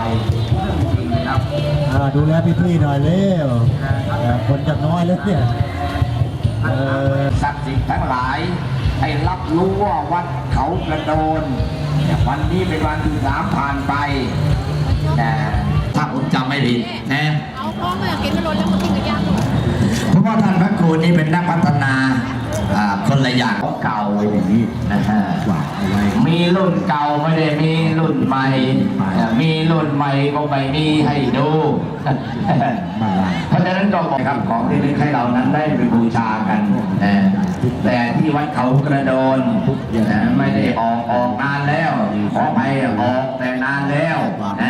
ายเรื่องจริงนะครับ อ่าดูแลพี่ๆหน่อยเร็วเอ่อคนจะน้อยแล้วเนี่ย เออ ศักดิ์สิทธิ์ทั้งหลายให้รับรู้ว่าวัดเขากระโดนวันนี้เป็นวันที่สามผ่านไปนะถ้าผมจำไม่ผิดนะ เอาพ่อมากินไม่ลดแล้วมากิูนี่เป็นนักพัฒนาคนละอย่างของเก่านะฮะมีรุ่นเก่าไม่ได้มีรุ่นใหม่ มีรุ่นใหม่ก็ไม่มีให้ดูเพราะฉะนั้นก็บอกครับของที่นึกให้เรานั้นได้ไปบูชากันนะแต่ที่วัดเขากระโดนนะไม่ได้ออกออกนานแล้วขอไปออกแต่นานแล้วนะ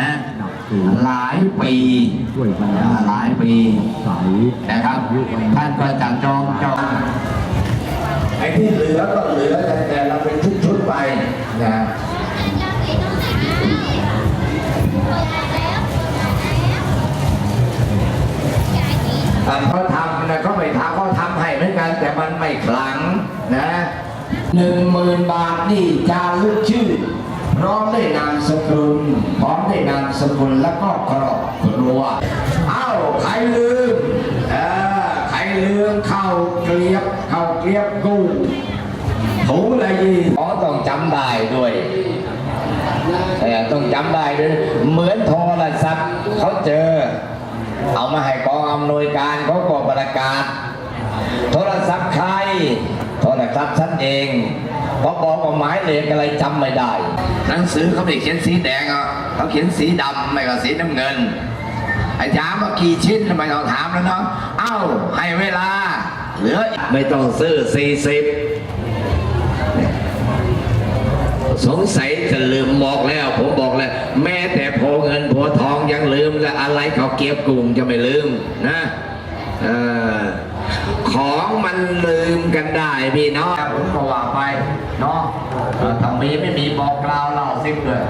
หลายปีช่วยกันหลายปีใสนะครับ ท่านก็จับจองจองไอ้ที่เหลือก็เหลือแต่แต่เราเป็นชุดๆไปนะอ่าเขาทำนะเขาไม่ทำเขาทำให้เหมือนกัน แต่มันไม่ขลังนะหนึ่งหมื่นบาทนี่จารึกชื่อ พร้อมได้นามสกุลพร้อมได้นามสกุลแล้วก็ครอบครัวเอ้าใครลืมเออใครลืมเข้าเกลียบเข้าเกลียบกูถุงละยี่อ๋อต้องจำได้ด้วยเออต้องจำได้ด้วยเหมือนโทรศัพท์เขาเจอ เอามาให้กองอำนวยการเขาก็ประกาศ โทรศัพท์ใคร โทรศัพท์ฉันเอง เพราะบอกว่าหมายเลขอะไรจำไม่ได้ หนังสือเขาไม่เขียนสีแดงอะเขาเขียนสีดำไม่ก็สีน้ำเงินไอ้ถามว่ากี่ชิ้นทำไมต้องถามแล้วเนาะเอ้าให้เวลาเหลือไม่ต้องซื้อสี่สิบสงสัยจะลืมบอกแล้ว ผมบอกแล้ว แม้แต่โพเงินโพทองยังลืมแล้วอะไรเขาเก็บกรุงจะไม่ลืมนะเออ ของมันลืมกันได้พี่เนาะผมก็ว่าไปเนาะเออถ้ามีไม่มีบอกกล่าวเล่าซิบเลย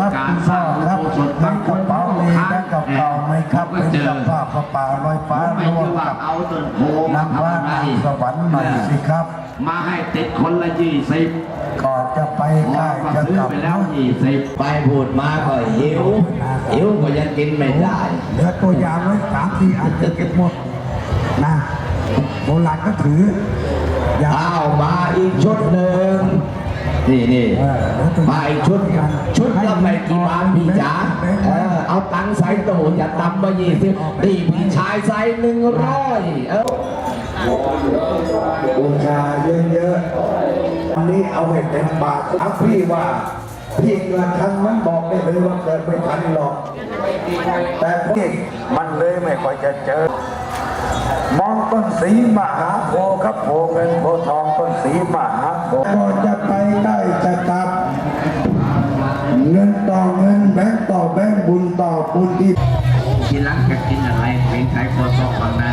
ครับคุณพ่อครับในกระเป๋ามีแบงค์เก่าๆไหมครับเป็นเจ้าภาพกระเป๋าลอยฟ้าไม่ร่วใช่มว่ากับเอาต้นโพมานำว่าทำอะไรสวรรค์หน่อยสิครับ มาให้ติดคนละยี่สิบ ก่อนจะไปพอใกล้ก็จะซื้อกลับไปแล้วยี่สิบไปพูดมาก็หิวหิวก็ยังกินไม่ได้เหลือตัวอย่างไว้สามสี่อันจะเก็บหมดนะโบราณก็ถืออย่าอ้าวมาอีกชุดหนึ่งนี่นี่เออเดี๋ยวตัวมาอีกชุด ชุดละไม่กี่บาทพี่จ๋าเออเอาตังค์ใส่ตู้อย่าต่ำมายี่สิบนี่พี่ชายใส่หนึ่งร้อยเออบูชาเยอะๆ อันนี้เอาให้เต็มปากอักพี่ว่าพี่เกิดทันมันบอกได้เลยว่าเกิดไม่ทันหรอก แต่พี่มันเลยไม่ค่อยจะเจอ มองต้นสีมหาโพธิ์ครับโพเงินโพทองต้นสีมหาโพธิ์ก่อนจะไปได้จะกลับ เงินต่อเงินแบงค์ต่อแบงค์บุญต่อบุญที่ทีหลังจะกินอะไรเพลงไทยโคตรฟังนะ